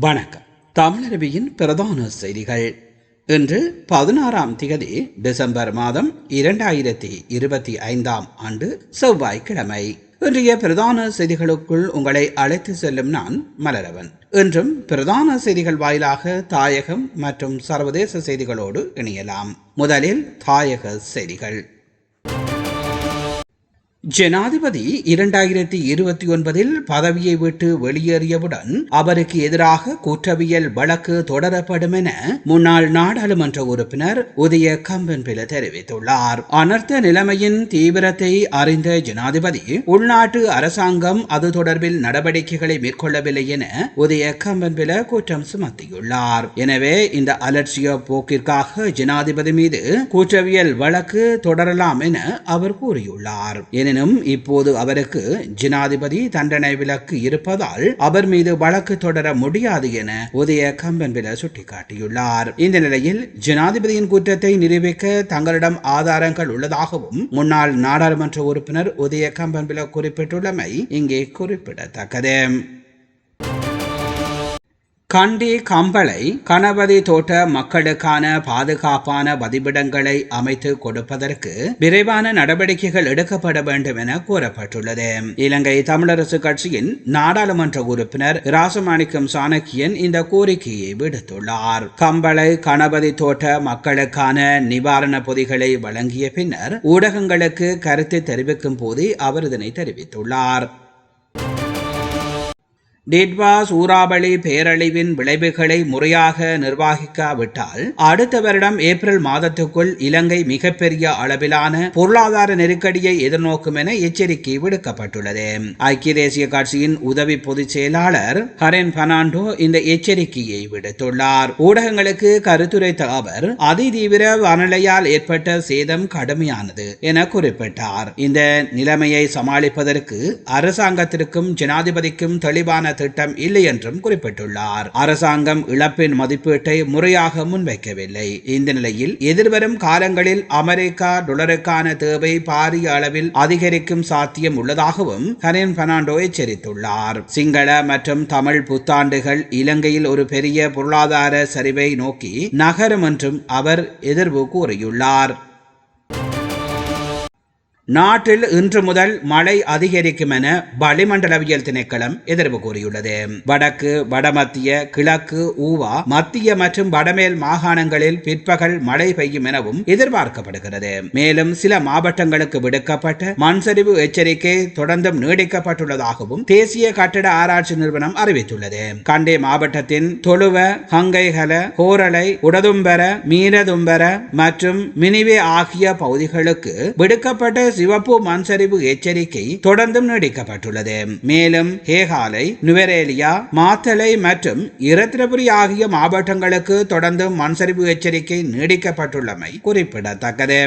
வணக்கம். தமிழருவியின் பிரதான செய்திகள். இன்று பதினாறாம் திகதி டிசம்பர் மாதம் இரண்டாயிரத்தி இருபத்தி ஐந்தாம் ஆண்டு செவ்வாய்க்கிழமை. இன்றைய பிரதான செய்திகளுக்குள் உங்களை அழைத்து செல்லும் நான் மலரவன். இன்றும் பிரதான செய்திகள் வாயிலாக தாயகம் மற்றும் சர்வதேச செய்திகளோடு இணையலாம். முதலில் தாயக செய்திகள். ஜனாதிபதி இரண்டாயிரத்தி இருபத்தி ஒன்பதில் பதவியை விட்டு வெளியேறியவுடன் அவருக்கு எதிராக குற்றவியல் வழக்கு தொடரப்படும் என முன்னாள் நாடாளுமன்ற உறுப்பினர் உதய கம்பன்பில தெரிவித்துள்ளார். அனர்த்த நிலைமையின் தீவிரத்தை அறிந்த ஜனாதிபதி உள்நாட்டு அரசாங்கம் அது தொடர்பில் நடவடிக்கைகளை மேற்கொள்ளவில்லை என உதய கம்பன்பில குற்றம் சுமத்தியுள்ளார். எனவே இந்த அலட்சிய போக்கிற்காக ஜனாதிபதி மீது குற்றவியல் வழக்கு தொடரலாம் என அவர் கூறியுள்ளார். எனினும் இப்போது அவருக்கு ஜனாதிபதி தண்டனை விலக்கு இருப்பதால் அவர் மீது வழக்கு தொடர முடியாது என உதய கம்பன்பில சுட்டிக்காட்டியுள்ளார். இந்த நிலையில் ஜனாதிபதியின் குற்றத்தை நிரூபிக்க தங்களிடம் ஆதாரங்கள் உள்ளதாகவும் முன்னாள் நாடாளுமன்ற உறுப்பினர் உதய கம்பன்பில குறிப்பிட்டுள்ளமை இங்கே குறிப்பிடத்தக்கது. கண்டி கம்பளை கணபதி தோட்ட மக்களுக்கான பாதுகாப்பான வதிவிடங்களை அமைத்து கொடுப்பதற்கு விரைவான நடவடிக்கைகள் எடுக்கப்பட வேண்டும் என கூறப்பட்டுள்ளது. இலங்கை தமிழரசு கட்சியின் நாடாளுமன்ற உறுப்பினர் ராசமாணிக்கம் சாணக்கியன் இந்த கோரிக்கையை விடுத்துள்ளார். கம்பளை கணபதி தோட்ட மக்களுக்கான நிவாரண பொதிகளை வழங்கிய பின்னர் ஊடகங்களுக்கு கருத்து தெரிவிக்கும் போது அவர் இதனை தெரிவித்துள்ளார். டிட்வா சூறாவளி பேரழிவின் விளைவுகளை முறையாக நிர்வகிக்காவிட்டால் அடுத்த வருடம் ஏப்ரல் மாதத்துக்குள் இலங்கை மிகப்பெரிய அளவிலான பொருளாதார நெருக்கடியை எதிர்நோக்கும் என எச்சரிக்கை விடுக்கப்பட்டுள்ளது. ஐக்கிய தேசிய கட்சியின் உதவி பொதுச் செயலாளர் ஹரென் பனாண்டோ இந்த எச்சரிக்கையை விடுத்துள்ளார். ஊடகங்களுக்கு கருத்துரைத்த அவர் அதிதீவிர வானிலையால் ஏற்பட்ட சேதம் கடுமையானது என குறிப்பிட்டார். இந்த நிலைமையை சமாளிப்பதற்கு அரசாங்கத்திற்கும் ஜனாதிபதிக்கும் தெளிவான திட்டம் இல்லை என்றும் குறிப்பிட்டுள்ளார். அரசாங்கம் இழப்பின் மதிப்பீட்டை முறையாக முன்வைக்கவில்லை. இந்த நிலையில் எதிர்வரும் காலங்களில் அமெரிக்கா டொலருக்கான தேவை பாரிய அளவில் அதிகரிக்கும் சாத்தியம் உள்ளதாகவும் கரேன் பெர்னாண்டோ எச்சரித்துள்ளார். சிங்கள மற்றும் தமிழ் புத்தாண்டுகள் இலங்கையில் ஒரு பெரிய பொருளாதார சரிவை நோக்கி நகரும் என்றும் அவர் எதிர்வு கூறியுள்ளார். நாட்டில் இன்று முதல் மழை அதிகரிக்கும் என வளிமண்டலவியல் திணைக்களம் எதிர்ப்பு கூறியுள்ளது. வடக்கு வடமத்திய கிழக்கு ஊவா மத்திய மற்றும் வடமேல் மாகாணங்களில் பிற்பகல் மழை பெய்யும் எனவும் எதிர்பார்க்கப்படுகிறது. மேலும் சில மாவட்டங்களுக்கு விடுக்கப்பட்ட மண்சரிவு எச்சரிக்கை தொடர்ந்தும் நீடிக்கப்பட்டுள்ளதாகவும் தேசிய கட்டட ஆராய்ச்சி நிறுவனம் அறிவித்துள்ளது. கண்டே மாவட்டத்தின் தொழுவ ஹங்கைகல கோரளை உடதும்பர மீனதும்பர மற்றும் மினிவே ஆகிய பகுதிகளுக்கு விடுக்கப்பட்ட சிவப்பு மண்சரிவு எச்சரிக்கை தொடர்ந்தும் நீடிக்கப்பட்டுள்ளது. மேலும் ஹேகாலை நுவரேலியா மாத்தலை மற்றும் இரத்திரபுரி ஆகிய மாவட்டங்களுக்கு தொடர்ந்து மண்சரிவு எச்சரிக்கை நீடிக்கப்பட்டுள்ளமை குறிப்பிடத்தக்கது.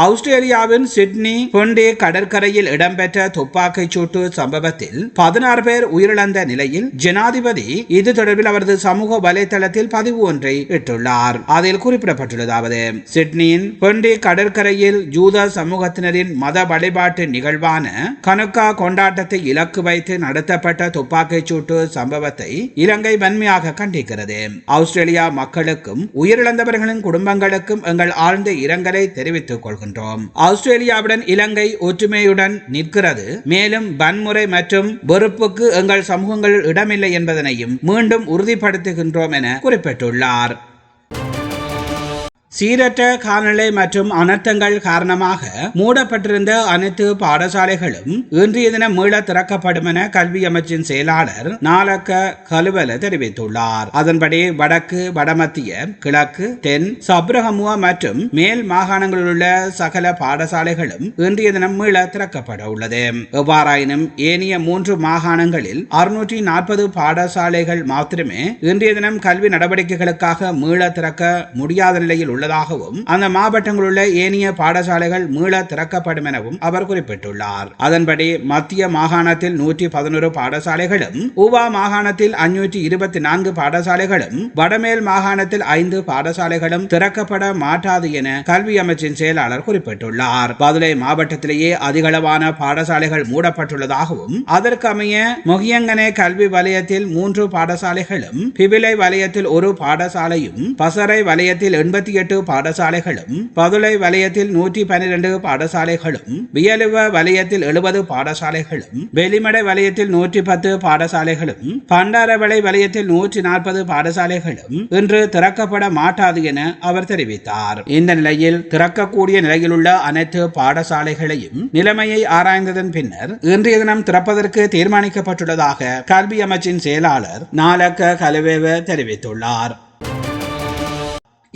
ஆஸ்திரேலியாவின் சிட்னி பொண்டே கடற்கரையில் இடம்பெற்ற துப்பாக்கிச் சூட்டு சம்பவத்தில் பதினாறு பேர் உயிரிழந்த நிலையில் ஜனாதிபதி இது தொடர்பில் அவரது சமூக வலைதளத்தில் பதிவு ஒன்றை இட்டுள்ளார். அதில் குறிப்பிடப்பட்டுள்ளதாவது சிட்னியின் பொண்டே கடற்கரையில் ஜூத சமூகத்தினரின் மத வழிபாட்டு நிகழ்வான கனுக்கா கொண்டாட்டத்தை இலக்கு வைத்து நடத்தப்பட்ட துப்பாக்கிச் சூட்டு சம்பவத்தை இலங்கை வன்மையாக கண்டிக்கிறது. ஆஸ்திரேலியா மக்களுக்கும் உயிரிழந்தவர்களின் குடும்பங்களுக்கும் எங்கள் ஆழ்ந்த இரங்கலை தெரிவித்துக் கொள்கிறோம். கொள்கின்றோம். ஆஸ்திரேலியாவுடன் இலங்கை ஒற்றுமையுடன் நிற்கிறது. மேலும் வன்முறை மற்றும் வெறுப்புக்கு எங்கள் சமூகங்கள் இடமில்லை என்பதனையும் மீண்டும் உறுதிப்படுத்துகின்றோம் என குறிப்பிட்டுள்ளார். சீரற்ற காலநிலை மற்றும் அனர்த்தங்கள் காரணமாக மூடப்பட்டிருந்த அனைத்து பாடசாலைகளும் இன்றைய தினம் மீள திறக்கப்படும் என கல்வி அமைச்சின் செயலாளர் நாலக்க கலுவல தெரிவித்துள்ளார். அதன்படி வடக்கு வடமத்திய கிழக்கு தென் சப்ரகமுவ மற்றும் மேல் மாகாணங்களில் உள்ள சகல பாடசாலைகளும் இன்றைய தினம் மீள திறக்கப்பட உள்ளது. எவ்வாறாயினும் ஏனைய மூன்று மாகாணங்களில் அறுநூற்றி நாற்பது பாடசாலைகள் மாத்திரமே இன்றைய தினம் கல்வி நடவடிக்கைகளுக்காக மீள திறக்க முடியாத நிலையில் உள்ளது உள்ளதாகவும் அந்த மாவட்டங்களில் உள்ள ஏனைய பாடசாலைகள் மீள திறக்கப்படும் எனவும் அவர் குறிப்பிட்டுள்ளார். அதன்படி மத்திய மாகாணத்தில் நூற்றி பதினோரு பாடசாலைகளும் உவா மாகாணத்தில் அஞ்சூற்றி இருபத்தி நான்கு பாடசாலைகளும் வடமேல் மாகாணத்தில் ஐந்து பாடசாலைகளும் திறக்கப்பட மாட்டாது என கல்வி அமைச்சின் செயலாளர் குறிப்பிட்டுள்ளார். பதுளை மாவட்டத்திலேயே அதிகளவான பாடசாலைகள் மூடப்பட்டுள்ளதாகவும் அதற்கமைய மொகியங்கனே கல்வி வலயத்தில் மூன்று பாடசாலைகளும் பிபிலை வலயத்தில் ஒரு பாடசாலையும் பசறை வலயத்தில் எண்பத்தி எட்டு பாடசாலைகளும் பதுளை வலயத்தில் நூற்றி பன்னிரண்டு பாடசாலைகளும் வியலுவ வலயத்தில் எழுபது பாடசாலைகளும் வெளிமடை வலயத்தில் நூற்றி பத்து பாடசாலைகளும் பண்டாரவளை வலயத்தில் நூற்றி நாற்பது பாடசாலைகளும் இன்று திறக்கப்பட மாட்டாது என அவர் தெரிவித்தார். இந்த நிலையில் திறக்கக்கூடிய நிலையிலுள்ள அனைத்து பாடசாலைகளையும் நிலைமையை ஆராய்ந்ததன் பின்னர் இன்றைய தினம் திறப்பதற்கு தீர்மானிக்கப்பட்டுள்ளதாக கல்வி அமைச்சின் செயலாளர் நாலக்க கலவேவ தெரிவித்துள்ளார்.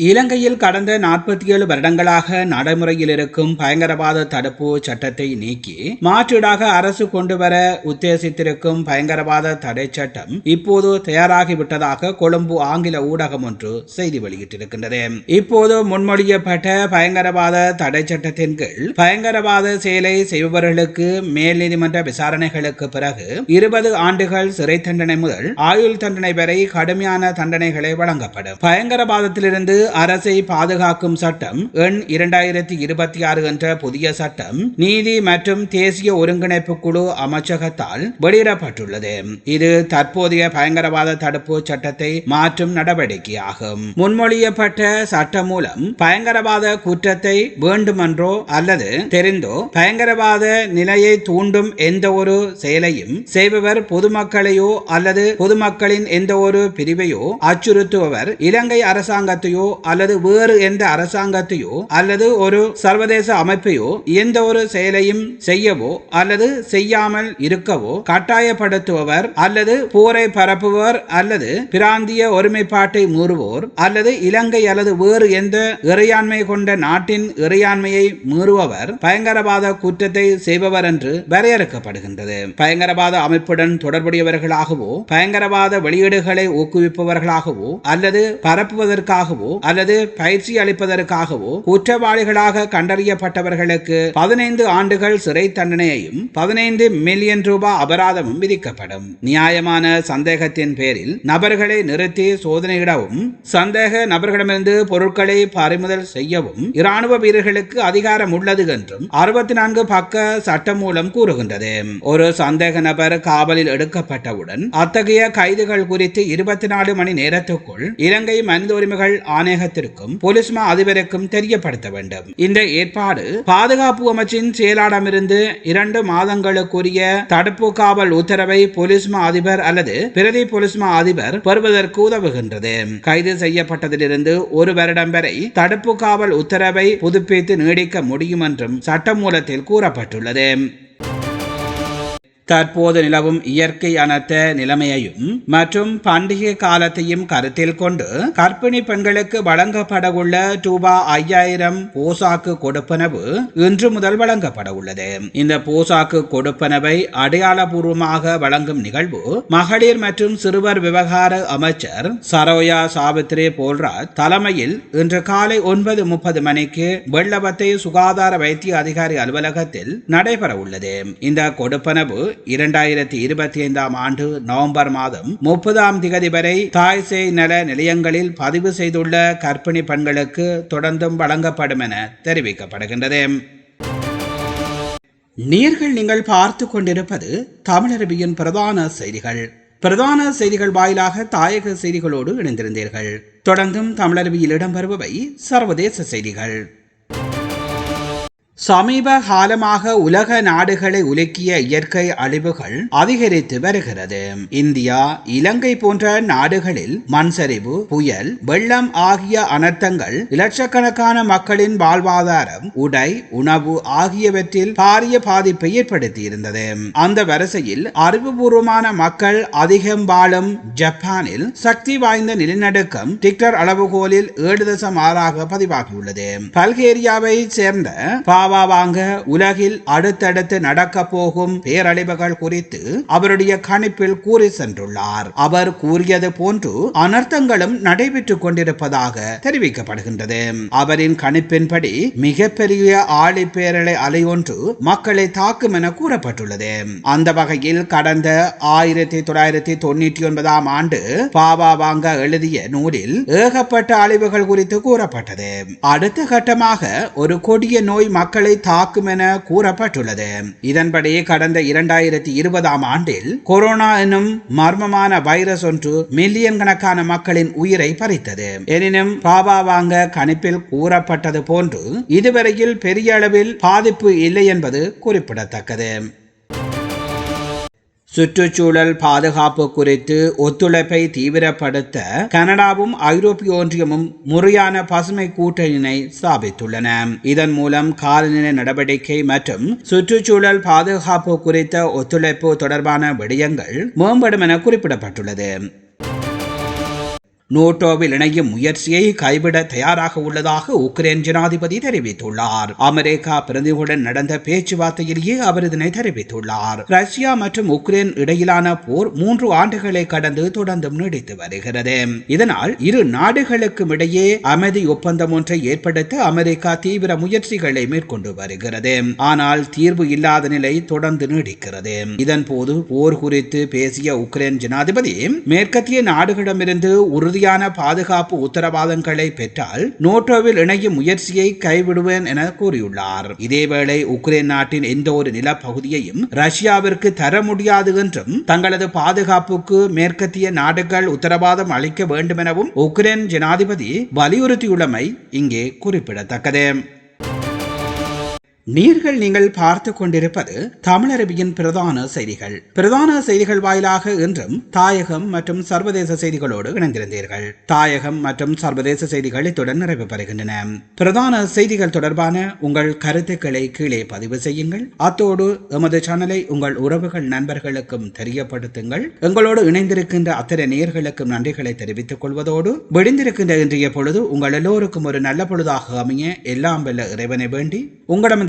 இலங்கையில் கடந்த நாற்பத்தி ஏழு வருடங்களாக நடைமுறையில் இருக்கும் பயங்கரவாத தடுப்பு சட்டத்தை நீக்கி மாற்றீடாக அரசு கொண்டுவர உத்தேசித்திருக்கும் பயங்கரவாத தடை சட்டம் இப்போது தயாராகிவிட்டதாக கொழும்பு ஆங்கில ஊடகம் ஒன்று செய்தி வெளியிட்டிருக்கின்றது. இப்போது முன்மொழியப்பட்ட பயங்கரவாத தடை சட்டத்தின் கீழ் பயங்கரவாத செயலை செய்பவர்களுக்கு மேல் நீதிமன்ற விசாரணைகளுக்கு பிறகு இருபது ஆண்டுகள் சிறை தண்டனை முதல் ஆயுள் தண்டனை வரை கடுமையான தண்டனைகளை வழங்கப்படும். பயங்கரவாதத்திலிருந்து அரசை பாதுகாக்கும் சட்டம் எண் இரண்டாயிரத்தி இருபத்தி ஆறு என்ற புதிய சட்டம் நீதி மற்றும் தேசிய ஒருங்கிணைப்பு குழு அமைச்சகத்தால் வெளியிடப்பட்டுள்ளது. இது தற்போதைய பயங்கரவாத தடுப்பு சட்டத்தை மாற்றும் நடவடிக்கையாகும். முன்மொழியப்பட்ட சட்டம் மூலம் பயங்கரவாத குற்றத்தை வேண்டுமென்றோ அல்லது தெரிந்தோ பயங்கரவாத நிலையை தூண்டும் எந்த ஒரு செயலையும் செய்பவர் பொதுமக்களையோ அல்லது பொதுமக்களின் எந்த ஒரு பிரிவையோ அச்சுறுத்துபவர் இலங்கை அரசாங்கத்தையோ அல்லது வேறு எந்த அரசாங்கத்தையோ அல்லது ஒரு சர்வதேச அமைப்பையோ எந்த ஒரு செயலையும் செய்யவோ அல்லது செய்யாமல் இருக்கவோ கட்டாயப்படுத்துபவர் அல்லது போரை பரப்புவர் அல்லது பிராந்திய ஒருமைப்பாட்டை மீறுவோர் அல்லது இலங்கை அல்லது வேறு எந்த இறையாண்மை கொண்ட நாட்டின் இறையாண்மையை மீறுபவர் பயங்கரவாத குற்றத்தை செய்பவர் என்று வரையறுக்கப்படுகின்றது. பயங்கரவாத அமைப்புடன் தொடர்புடையவர்களாகவோ பயங்கரவாத வெளியீடுகளை ஊக்குவிப்பவர்களாகவோ அல்லது பரப்புவதற்காகவோ அல்லது பயிற்சி அளிப்பதற்காகவோ குற்றவாளிகளாக கண்டறியப்பட்டவர்களுக்கு பதினைந்து ஆண்டுகள் சிறை தண்டனையையும் பதினைந்து மில்லியன் ரூபாய் அபராதமும் விதிக்கப்படும். நியாயமான சந்தேகத்தின் பேரில் நபர்களை நிறுத்தி சோதனையிடவும் சந்தேக நபர்களிடமிருந்து பொருட்களை பறிமுதல் செய்யவும் இராணுவ வீரர்களுக்கு அதிகாரம் உள்ளது என்றும் அறுபத்தி நான்கு பக்க சட்டம் மூலம் கூறுகின்றது. ஒரு சந்தேக நபர் காவலில் எடுக்கப்பட்டவுடன் அத்தகைய கைதுகள் குறித்து இருபத்தி நாலு மணி நேரத்துக்குள் இலங்கை மனித உரிமைகள் ஆணையகத்திற்கும் போலீஸ் மா அதிபருக்கும் தெரியப்படுத்த வேண்டும். இந்த ஏற்பாடு பாதுகாப்பு அமைச்சின் செயலாளமிருந்து இரண்டு மாதங்களுக்குரிய தடுப்பு காவல் உத்தரவை போலீஸ் மா அதிபர் அல்லது பிரதி போலீஸ் மா அதிபர் பெறுவதற்கு உதவுகின்றது. கைது செய்யப்பட்டதிலிருந்து ஒரு வருடம் வரை தடுப்பு காவல் உத்தரவை புதுப்பித்து நீடிக்க முடியும் என்றும் சட்டமூலத்தில் கூறப்பட்டுள்ளது. தற்போது நிலவும் இயற்கை அனர்த்த நிலைமையையும் மற்றும் பண்டிகை காலத்தையும் கருத்தில் கொண்டு கர்ப்பிணி பெண்களுக்கு வழங்கப்பட உள்ள ரூபா ஐயாயிரம் போசாக்கு கொடுப்பனவு இன்று முதல் வழங்கப்பட உள்ளது இந்த போசாக்கு கொடுப்பனவை அடையாளபூர்வமாக வழங்கும் நிகழ்வு மகளிர் மற்றும் சிறுவர் விவகார அமைச்சர் சரோயா சாவித்ரி போல்ராஜ் தலைமையில் இன்று காலை ஒன்பது முப்பது மணிக்கு வெள்ளவத்தை சுகாதார வைத்திய அதிகாரி அலுவலகத்தில் நடைபெற உள்ளது இந்த கொடுப்பனவு இரண்டாயிரத்தி இருபத்தி ஐந்தாம் ஆண்டு நவம்பர் மாதம் முப்பதாம் திகதி வரை தாய் சேய் நல நிலையங்களில் பதிவு செய்துள்ள கர்ப்பிணி பெண்களுக்கு தொடர்ந்தும் வழங்கப்படும் என தெரிவிக்கப்படுகின்றது. நீர்கள் நீங்கள் பார்த்து கொண்டிருப்பது தமிழரபியின் பிரதான செய்திகள். பிரதான செய்திகள் வாயிலாக தாயக செய்திகளோடு இணைந்திருந்தீர்கள். தொடர்ந்தும் தமிழருவியில் இடம்பெறுபவை சர்வதேச செய்திகள். சமீப காலமாக உலக நாடுகளை உலுக்கிய இயற்கை அழிவுகள் அதிகரித்து வருகிறது. இந்தியா இலங்கை போன்ற நாடுகளில் மண்சரிவு புயல் வெள்ளம் ஆகிய அனர்த்தங்கள் இலட்சக்கணக்கான மக்களின் வாழ்வாதாரம் உடை உணவு ஆகியவற்றில் பாரிய பாதிப்பை ஏற்படுத்தியிருந்தது. அந்த வரிசையில் அறிவுபூர்வமான மக்கள் அதிகம் வாழும் ஜப்பானில் சக்தி வாய்ந்த நிலநடுக்கம் டிக்டர் அளவுகோலில் ஏழு தசம் ஆறாக பதிவாகியுள்ளது. பல்கேரியாவை சேர்ந்த பாவ பாவா வாங்க உலகில் அடுத்தடுத்து நடக்க போகும் பேரழிவுகள் குறித்து அவருடைய கணிப்பில் கூறி சென்றுள்ளார். அவர் கூறியது போன்று அனர்த்தங்களும் நடைபெற்றுக் கொண்டிருப்பதாக தெரிவிக்கப்படுகின்றது. அவரின் கணிப்பின்படி மிகப்பெரிய ஆழி பேரலை அலை ஒன்று மக்களை தாக்கும் என கூறப்பட்டுள்ளது. அந்த வகையில் கடந்த ஆயிரத்தி தொள்ளாயிரத்தி தொண்ணூற்றி ஒன்பதாம் ஆண்டு பாபா வாங்க எழுதிய நூலில் ஏகப்பட்ட அழிவுகள் குறித்து கூறப்பட்டது. அடுத்த கட்டமாக ஒரு கொடிய நோய் மக்கள் தாக்கும் என கூறப்பட்டுள்ளது. இதன்படி கடந்த இரண்டாயிரத்தி இருபதாம் ஆண்டில் கொரோனா எனும் மர்மமான வைரஸ் ஒன்று மில்லியன் கணக்கான மக்களின் உயிரை பறித்தது. எனினும் பாபா வாங்க கணிப்பில் கூறப்பட்டது போன்று இதுவரையில் பெரிய அளவில் பாதிப்பு இல்லை என்பது குறிப்பிடத்தக்கது. சுற்றுச்சூழல் பாதுகாப்பு குறித்து ஒத்துழைப்பை தீவிரப்படுத்த கனடாவும் ஐரோப்பிய ஒன்றியமும் முறையான பசுமை கூட்டணியினை ஸ்தாபித்துள்ளன. இதன் மூலம் காலநிலை நடவடிக்கை மற்றும் சுற்றுச்சூழல் பாதுகாப்பு குறித்த ஒத்துழைப்பு தொடர்பான விடயங்கள் மேம்படும் என குறிப்பிடப்பட்டுள்ளது. நோட்டோவில் இணையும் முயற்சியை கைவிட தயாராக உள்ளதாக உக்ரைன் ஜனாதிபதி தெரிவித்துள்ளார். அமெரிக்கா பிரதிகளுடன் நடந்த பேச்சுவார்த்தையிலேயே அவர் இதனை தெரிவித்துள்ளார். ரஷ்யா மற்றும் உக்ரைன் இடையிலான போர் மூன்று ஆண்டுகளை கடந்து தொடர்ந்தும் நீடித்து வருகிறது. இதனால் இரு நாடுகளுக்கும் இடையே அமைதி ஒப்பந்தம் ஒன்றை ஏற்படுத்த அமெரிக்கா தீவிர முயற்சிகளை மேற்கொண்டு வருகிறது. ஆனால் தீர்வு இல்லாத நிலை தொடர்ந்து நீடிக்கிறது. இதன் போது போர் குறித்து பேசிய உக்ரைன் ஜனாதிபதி மேற்கத்திய நாடுகளிடமிருந்து உறுதி உறுதியான பாதுகாப்பு உத்தரவாதங்களை பெற்றால் நோட்டோவில் இணையும் முயற்சியை கைவிடுவேன் என கூறியுள்ளார். இதேவேளை உக்ரைன் நாட்டின் எந்த ஒரு நிலப்பகுதியையும் ரஷ்யாவிற்கு தர முடியாது என்றும் தங்களது பாதுகாப்புக்கு மேற்கத்திய நாடுகள் உத்தரவாதம் அளிக்க வேண்டும் எனவும் உக்ரைன் ஜனாதிபதி வலியுறுத்தியுள்ளமை இங்கே குறிப்பிடத்தக்கது. நீர்கள் நீங்கள் பார்த்து கொண்டிருப்பது தமிழரபியின் பிரதான செய்திகள். பிரதான செய்திகள் வாயிலாக இன்றும் தாயகம் மற்றும் சர்வதேச செய்திகளோடு இணைந்திருந்தீர்கள். தாயகம் மற்றும் சர்வதேச செய்திகள் இத்துடன் நிறைவு பெறுகின்றன. பிரதான செய்திகள் தொடர்பான உங்கள் கருத்துக்களை கீழே பதிவு செய்யுங்கள். அத்தோடு எமது சேனலை உங்கள் உறவுகள் நண்பர்களுக்கும் தெரியப்படுத்துங்கள். எங்களோடு இணைந்திருக்கின்ற அத்தனை நேர்களுக்கும் நன்றிகளை தெரிவித்துக் கொள்வதோடு விடிந்திருக்கின்ற இன்றைய பொழுது உங்கள் எல்லோருக்கும் ஒரு நல்ல பொழுதாக அமைய எல்லாம் வெல்ல இறைவனை வேண்டி உங்களிடம்